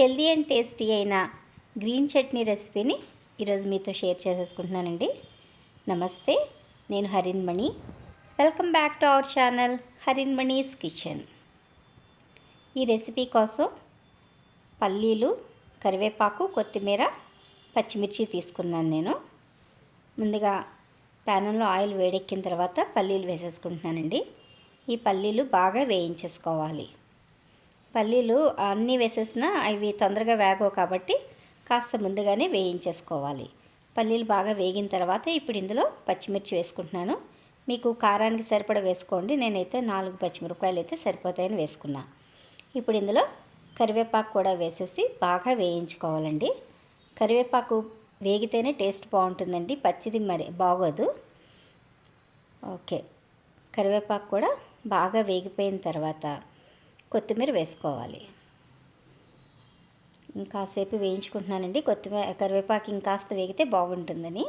Healthy and tasty అయిన green chutney రెసిపీని ఈరోజు మీతో షేర్ చేసేసుకుంటున్నానండి. నమస్తే నేను Harinmani welcome back to our channel Harinmani's kitchen. ఈ రెసిపీ కోసం పల్లీలు కరివేపాకు కొత్తిమీర పచ్చిమిర్చి తీసుకున్నాను నేను. ముందుగా ప్యానంలో ఆయిల్ వేడెక్కిన తర్వాత పల్లీలు వేసేసుకుంటున్నానండి. ఈ పల్లీలు బాగా వేయించేసుకోవాలి. పల్లీలు అన్నీ వేసేసినా అవి తొందరగా వేగవు కాబట్టి కాస్త ముందుగానే వేయించేసుకోవాలి. పల్లీలు బాగా వేగిన తర్వాత ఇప్పుడు ఇందులో పచ్చిమిర్చి వేసుకుంటున్నాను. మీకు కారానికి సరిపడ వేసుకోండి. నేనైతే నాలుగు పచ్చిమిరపకాయలు అయితే సరిపోతాయని వేసుకున్నా. ఇప్పుడు ఇందులో కరివేపాకు కూడా వేసేసి బాగా వేయించుకోవాలండి. కరివేపాకు వేగితేనే టేస్ట్ బాగుంటుందండి. పచ్చిది మరి బాగోదు. ఓకే. కరివేపాకు కూడా బాగా వేగిపోయిన తర్వాత కొత్తిమీర వేసుకోవాలి. ఇంకాసేపు వేయించుకుంటున్నానండి. కొత్తిమీర కరివేపాకు ఇంకాస్త వేగితే బాగుంటుందని.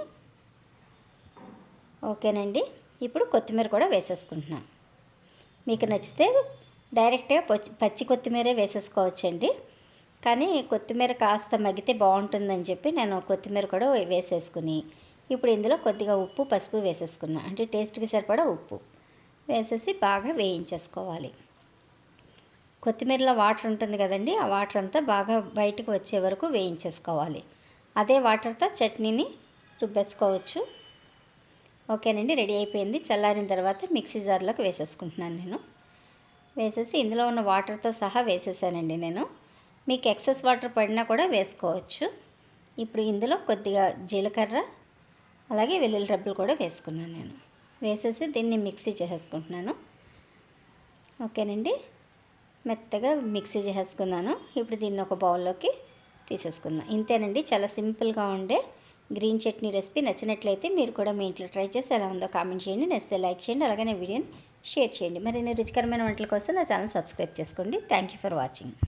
ఓకేనండి. ఇప్పుడు కొత్తిమీర కూడా వేసేసుకుంటున్నాను మీకు నచ్చితే డైరెక్ట్గా పచ్చి పచ్చి కొత్తిమీరే వేసేసుకోవచ్చండి. కానీ కొత్తిమీర కాస్త మగ్గితే బాగుంటుందని చెప్పి నేను కొత్తిమీర కూడా వేసేసుకుని ఇప్పుడు ఇందులో కొద్దిగా ఉప్పు పసుపు వేసేసుకున్నా. అంటే టేస్ట్కి సరిపడా ఉప్పు వేసేసి బాగా వేయించేసుకోవాలి. కొత్తిమీరలో వాటర్ ఉంటుంది కదండి ఆ వాటర్ అంతా బాగా బయటకు వచ్చే వరకు వేయించేసుకోవాలి. అదే వాటర్తో చట్నీని రుబ్బేసుకోవచ్చు. ఓకేనండి రెడీ అయిపోయింది. చల్లారిన తర్వాత మిక్సీ జార్లోకి వేసేసుకుంటున్నాను నేను. వేసేసి ఇందులో ఉన్న వాటర్తో సహా వేసేసానండి నేను. మీకు ఎక్సెస్ వాటర్ పడినా కూడా వేసుకోవచ్చు. ఇప్పుడు ఇందులో కొద్దిగా జీలకర్ర అలాగే వెల్లుల్లి రబ్బులు కూడా వేసుకున్నాను నేను. వేసేసి దీన్ని మిక్సీ చేసేసుకుంటున్నాను. ఓకేనండి మెత్తగా మిక్సీ చేసేసుకున్నాను. ఇప్పుడు దీన్ని ఒక బౌల్లోకి తీసేసుకుందాం. ఇంతేనండి చాలా సింపుల్గా ఉండే గ్రీన్ చట్నీ రెసిపీ. నచ్చినట్లయితే మీరు కూడా మీ ఇంట్లో ట్రై చేసి ఎలా ఉందో కామెంట్ చేయండి. నచ్చితే లైక్ చేయండి అలాగే వీడియోని షేర్ చేయండి. మరిన్ని రుచికరమైన వంటల కోసం నా ఛానల్ సబ్స్క్రైబ్ చేసుకోండి. Thank you for watching.